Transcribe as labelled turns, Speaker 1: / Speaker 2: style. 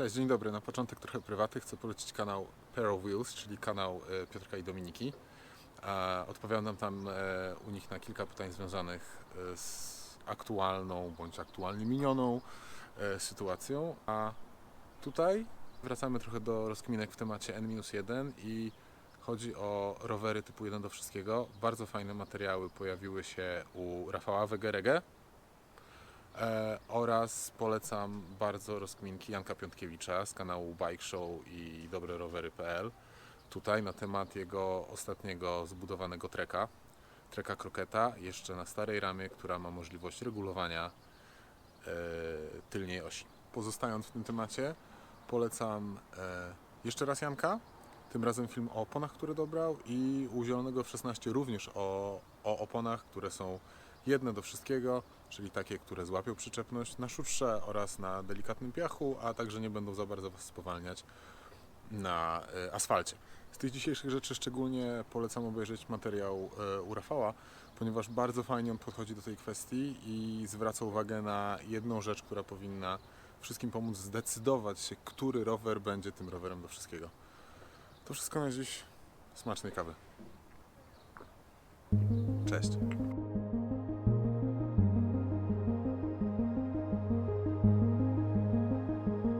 Speaker 1: Cześć, dzień dobry. Na początek trochę prywaty. Chcę polecić kanał Pair of Wheels, czyli kanał e, Piotrka i Dominiki. A Odpowiadam tam e, u nich na kilka pytań związanych e, z aktualną bądź aktualnie minioną e, sytuacją. A tutaj wracamy trochę do rozkminek w temacie N-1 i chodzi o rowery typu 1 do wszystkiego. Bardzo fajne materiały pojawiły się u Rafała Wegerege. E, oraz polecam bardzo rozkminki Janka Piątkiewicza z kanału Bike Show i dobrerowery.pl tutaj na temat jego ostatniego zbudowanego treka, treka Kroketa, jeszcze na starej ramie, która ma możliwość regulowania e, tylnej osi. Pozostając w tym temacie, polecam e, jeszcze raz Janka, tym razem film o oponach, które dobrał i u Zielonego w 16 również o, o oponach, które są jedne do wszystkiego, czyli takie, które złapią przyczepność na szutrze oraz na delikatnym piachu, a także nie będą za bardzo Was spowalniać na e, asfalcie. Z tych dzisiejszych rzeczy szczególnie polecam obejrzeć materiał e, u Rafała, ponieważ bardzo fajnie on podchodzi do tej kwestii i zwraca uwagę na jedną rzecz, która powinna wszystkim pomóc zdecydować się, który rower będzie tym rowerem do wszystkiego. To wszystko na dziś. Smacznej kawy. Cześć.